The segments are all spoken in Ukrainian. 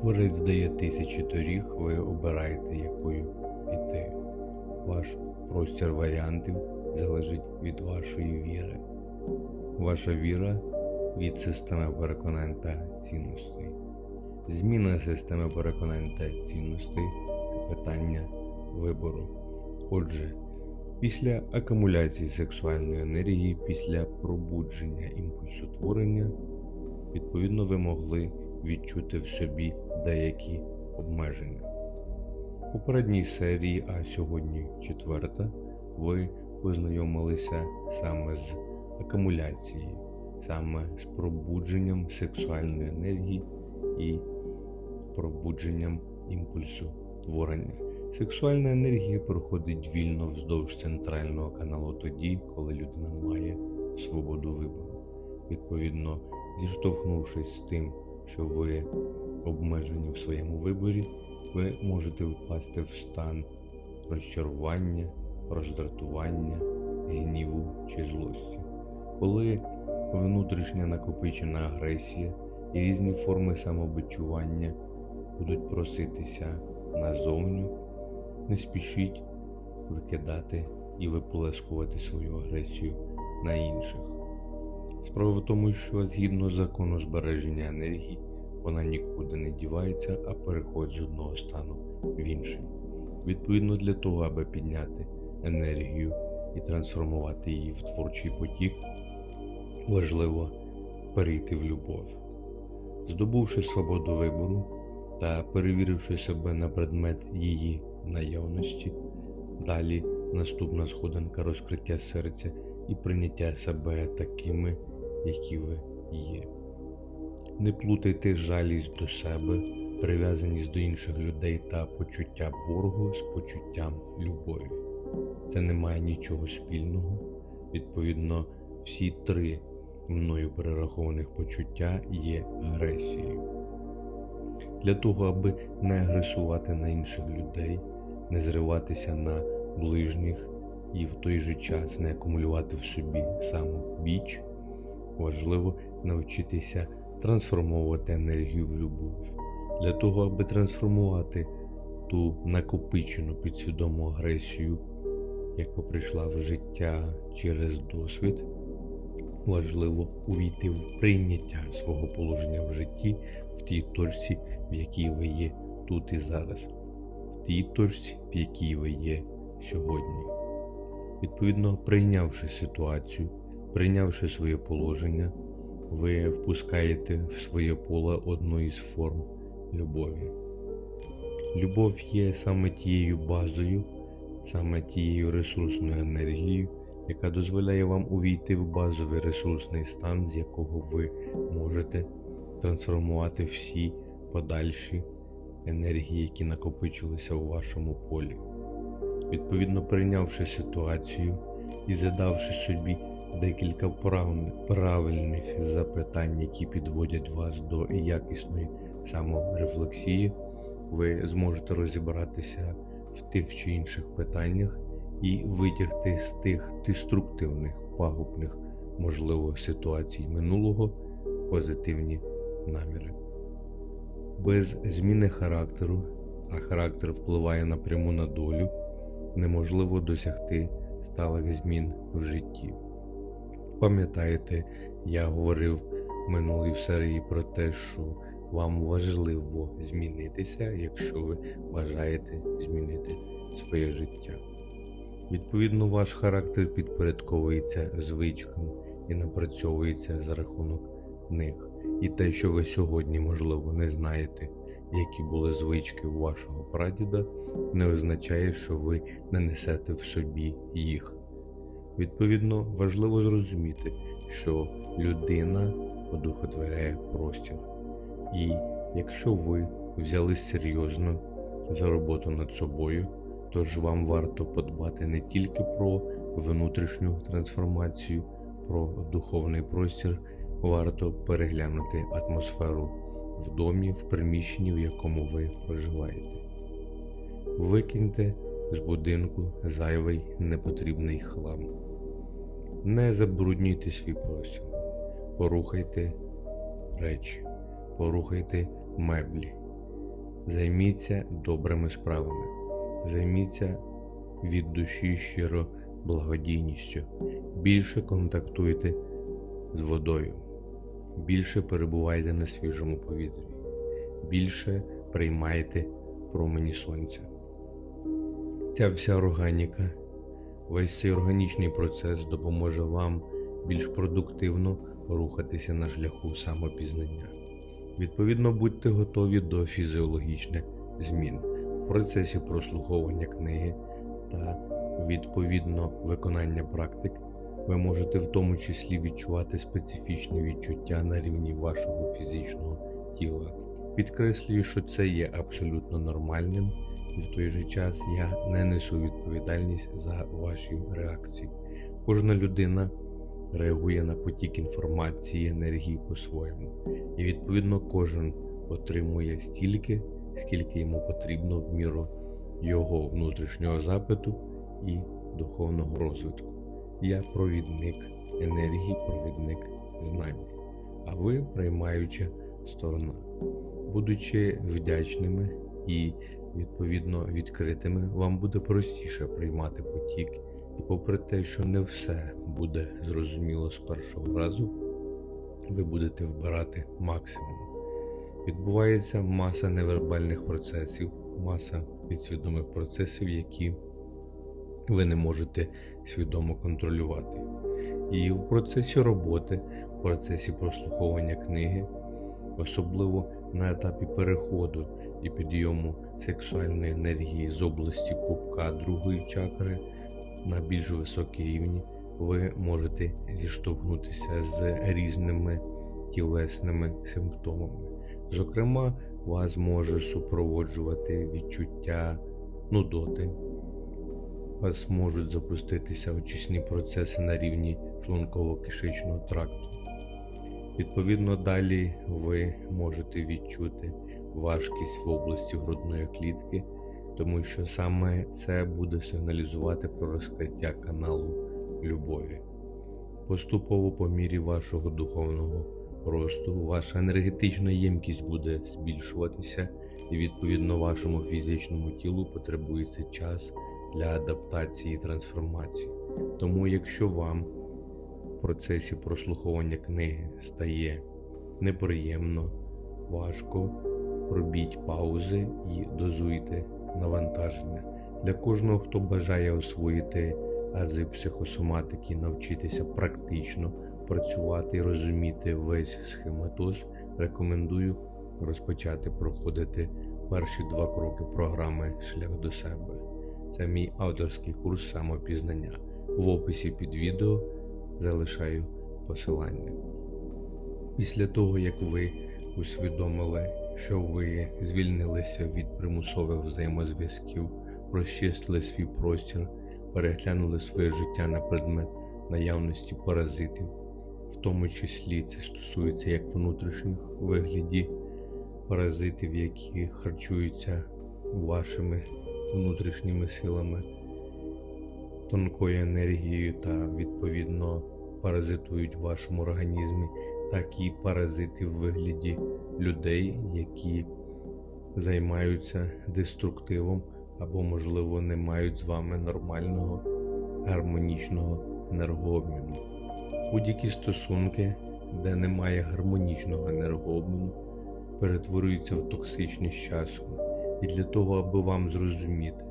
Творець дає тисячі доріг, ви обираєте, якою піти. Ваш простір варіантів залежить від вашої віри. Ваша віра від системи переконань та цінностей. Зміна системи переконань та цінностей це питання вибору. Отже, після акумуляції сексуальної енергії, після пробудження імпульсу творення, відповідно, ви могли відчути в собі деякі обмеження. У попередній серії, а сьогодні четверта, ви познайомилися саме з акумуляцією, саме з пробудженням сексуальної енергії і пробудженням імпульсу творення. Сексуальна енергія проходить вільно вздовж центрального каналу тоді, коли людина має свободу вибору. Відповідно, зіштовхнувшись з тим, що ви обмежені в своєму виборі, ви можете впасти в стан розчарування, роздратування, гніву чи злості. Коли внутрішня накопичена агресія і різні форми самобичування будуть проситися назовню, не спішіть викидати і виплескувати свою агресію на інших. Справа в тому, що згідно закону збереження енергії, вона нікуди не дівається, а переходить з одного стану в інший. Відповідно, для того, аби підняти енергію і трансформувати її в творчий потік, важливо перейти в любов. Здобувши свободу вибору та перевіривши себе на предмет її наявності, далі наступна сходинка розкриття серця і прийняття себе такими, які ви є. Не плутайте жалість до себе, прив'язаність до інших людей та почуття боргу з почуттям любові. Це не має нічого спільного. Відповідно, всі три мною перерахованих почуття є агресією. Для того, аби не агресувати на інших людей, не зриватися на ближніх і в той же час не акумулювати в собі саму біч, важливо навчитися трансформовувати енергію в любов. Для того, аби трансформувати ту накопичену підсвідому агресію, яка прийшла в життя через досвід, важливо увійти в прийняття свого положення в житті в тій точці, в якій ви є тут і зараз, в тій точці, в якій ви є сьогодні. Відповідно, прийнявши ситуацію, прийнявши своє положення, ви впускаєте в своє поле одну із форм любові. Любов є саме тією базою, саме тією ресурсною енергією, яка дозволяє вам увійти в базовий ресурсний стан, з якого ви можете трансформувати всі подальші енергії, які накопичилися у вашому полі. Відповідно, прийнявши ситуацію і задавши собі декілька правильних запитань, які підводять вас до якісної саморефлексії, ви зможете розібратися в тих чи інших питаннях і витягти з тих деструктивних, пагубних, можливо, ситуацій минулого позитивні наміри. Без зміни характеру, а характер впливає напряму на долю, неможливо досягти сталих змін в житті. Пам'ятаєте, я говорив минулій серії про те, що вам важливо змінитися, якщо ви бажаєте змінити своє життя. Відповідно, ваш характер підпорядковується звичкам і напрацьовується за рахунок них. І те, що ви сьогодні, можливо, не знаєте, які були звички у вашого прадіда, не означає, що ви не несете в собі їх. Відповідно, важливо зрозуміти, що людина одухотворяє простір. І якщо ви взялись серйозно за роботу над собою, то ж вам варто подбати не тільки про внутрішню трансформацію, про духовний простір, варто переглянути атмосферу в домі, в приміщенні, в якому ви проживаєте. Викиньте з будинку зайвий непотрібний хлам. Не забруднюйте свій простір, порухайте речі, порухайте меблі, Займіться добрими справами, займіться від душі щиро благодійністю, більше контактуйте з водою, більше перебувайте на свіжому повітрі, більше приймайте промені сонця. Ця вся органіка, весь цей органічний процес допоможе вам більш продуктивно рухатися на шляху самопізнання. Відповідно, будьте готові до фізіологічних змін в процесі прослуховування книги та відповідно виконання практик. Ви можете в тому числі відчувати специфічні відчуття на рівні вашого фізичного тіла. Підкреслюю, що це є абсолютно нормальним, і в той же час я не несу відповідальність за ваші реакції. Кожна людина реагує на потік інформації, енергії по-своєму, і відповідно кожен отримує стільки, скільки йому потрібно в міру його внутрішнього запиту і духовного розвитку. Я провідник енергії, провідник знань, а ви приймаюча сторона. Будучи вдячними і відповідно відкритими, вам буде простіше приймати потік, і попри те, що не все буде зрозуміло з першого разу, ви будете вбирати максимум. Відбувається маса невербальних процесів, маса підсвідомих процесів, які ви не можете свідомо контролювати. І в процесі роботи, в процесі прослуховування книги, особливо на етапі переходу і підйому сексуальної енергії з області пупка другої чакри на більш високі рівні, ви можете зіштовхнутися з різними тілесними симптомами. Зокрема, вас може супроводжувати відчуття нудоти, вас можуть запуститися очисні процеси на рівні шлунково-кишечного тракту. Відповідно, далі ви можете відчути важкість в області грудної клітки, тому що саме це буде сигналізувати про розкриття каналу любові. Поступово по мірі вашого духовного росту, ваша енергетична ємкість буде збільшуватися, і відповідно вашому фізичному тілу потребується час для адаптації і трансформації. Тому, якщо вам в процесі прослуховування книги стає неприємно, важко, робіть паузи і дозуйте навантаження. Для кожного, хто бажає освоїти ази психосоматики, навчитися практично працювати і розуміти весь схематоз, рекомендую розпочати проходити перші два кроки програми Шлях до себе. Це мій авторський курс самопізнання. В описі під відео залишаю посилання. Після того, як ви усвідомили, що ви звільнилися від примусових взаємозв'язків, розчистили свій простір, переглянули своє життя на предмет наявності паразитів, в тому числі це стосується як внутрішніх вигляді паразитів, які харчуються вашими внутрішніми силами, тонкою енергією та відповідно паразитують в вашому організмі, так і паразити в вигляді людей, які займаються деструктивом або, можливо, не мають з вами нормального гармонічного енергообміну. Будь-які стосунки, де немає гармонічного енергообміну, перетворюються в токсичність часу. І для того, аби вам зрозуміти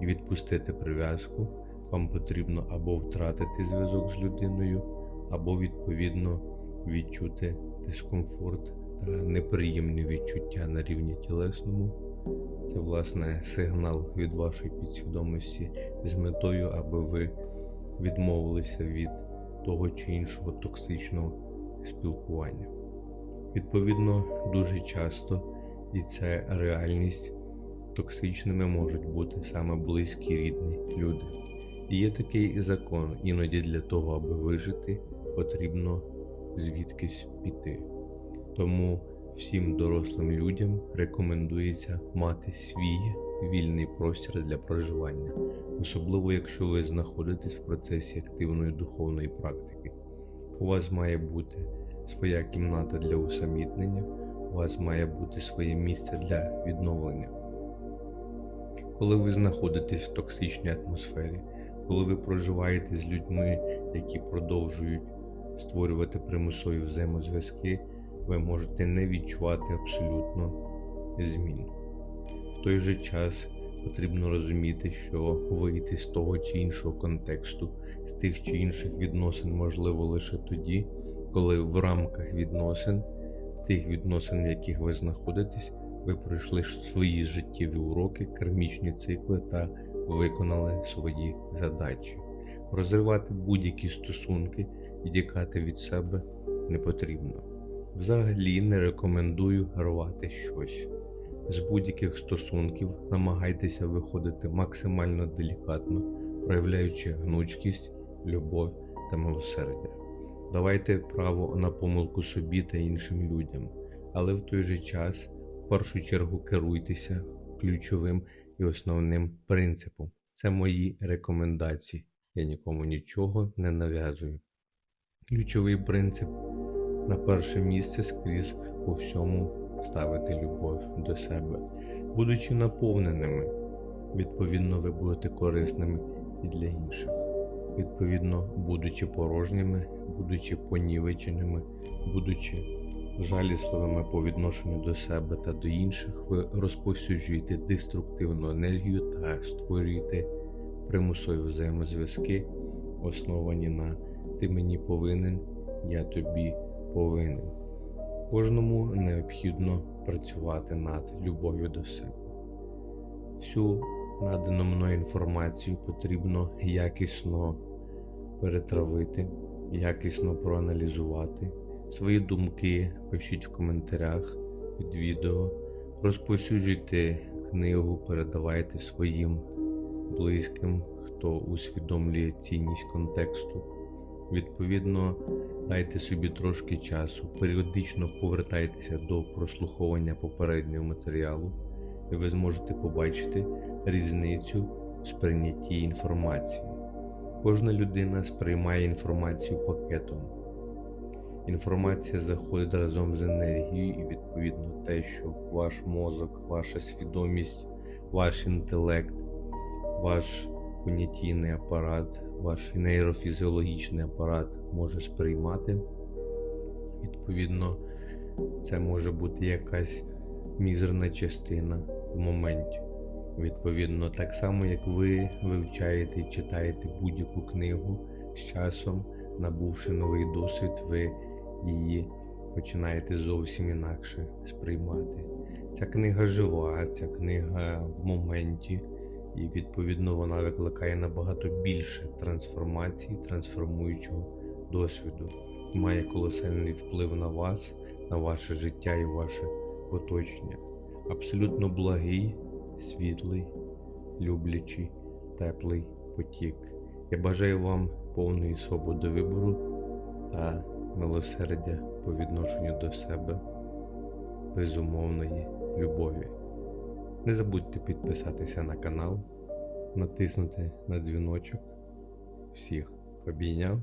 і відпустити прив'язку, вам потрібно або втратити зв'язок з людиною, або відповідно відчути дискомфорт та неприємні відчуття на рівні тілесному. Це, власне, сигнал від вашої підсвідомості з метою, аби ви відмовилися від того чи іншого токсичного спілкування. Відповідно, дуже часто і це реальність токсичними можуть бути саме близькі рідні люди. І є такий закон, іноді для того, аби вижити, потрібно звідкись піти. Тому всім дорослим людям рекомендується мати свій вільний простір для проживання, особливо якщо ви знаходитесь в процесі активної духовної практики. У вас має бути своя кімната для усамітнення, у вас має бути своє місце для відновлення. Коли ви знаходитесь в токсичній атмосфері, коли ви проживаєте з людьми, які продовжують створювати примусові взаємозв'язки, ви можете не відчувати абсолютно змін. В той же час потрібно розуміти, що вийти з того чи іншого контексту, з тих чи інших відносин можливо лише тоді, коли в рамках відносин, тих відносин, в яких ви знаходитесь, ви пройшли свої життєві уроки, кармічні цикли та виконали свої задачі. Розривати будь-які стосунки і тікати від себе не потрібно. Взагалі не рекомендую рвати щось. З будь-яких стосунків намагайтеся виходити максимально делікатно, проявляючи гнучкість, любов та милосердя. Давайте право на помилку собі та іншим людям, але в той же час в першу чергу керуйтеся ключовим і основним принципом. Це мої рекомендації. Я нікому нічого не нав'язую. Ключовий принцип на перше місце скрізь у всьому ставити любов до себе. Будучи наповненими, відповідно, ви будете корисними і для інших. Відповідно, будучи порожніми, будучи понівеченими, будучи жалісливими по відношенню до себе та до інших, ви розповсюджуєте деструктивну енергію та створюєте примусові взаємозв'язки, основані на ти мені повинен, я тобі повинен. Кожному необхідно працювати над любов'ю до себе. Всю надану мною інформацію потрібно якісно перетравити, якісно проаналізувати. Свої думки пишіть в коментарях під відео, розповсюджуйте книгу, передавайте своїм близьким, хто усвідомлює цінність контексту. Відповідно, дайте собі трошки часу, періодично повертайтеся до прослуховування попереднього матеріалу, і ви зможете побачити різницю в сприйнятті інформації. Кожна людина сприймає інформацію пакетом. Інформація заходить разом з енергією, і відповідно те, що ваш мозок, ваша свідомість, ваш інтелект, ваш понятійний апарат, ваш нейрофізіологічний апарат може сприймати. Відповідно, це може бути якась мізерна частина в моменті. Відповідно, так само, як ви вивчаєте і читаєте будь-яку книгу з часом, набувши новий досвід, ви її починаєте зовсім інакше сприймати. Ця книга жива, ця книга в моменті, і відповідно вона викликає набагато більше трансформації, трансформуючого досвіду, має колосальний вплив на вас, на ваше життя і ваше оточення. Абсолютно благий, світлий, люблячий, теплий потік. Я бажаю вам повної свободи вибору та милосердя по відношенню до себе, безумовної любові. Не забудьте підписатися на канал, натиснути на дзвіночок. Всіх обійняв.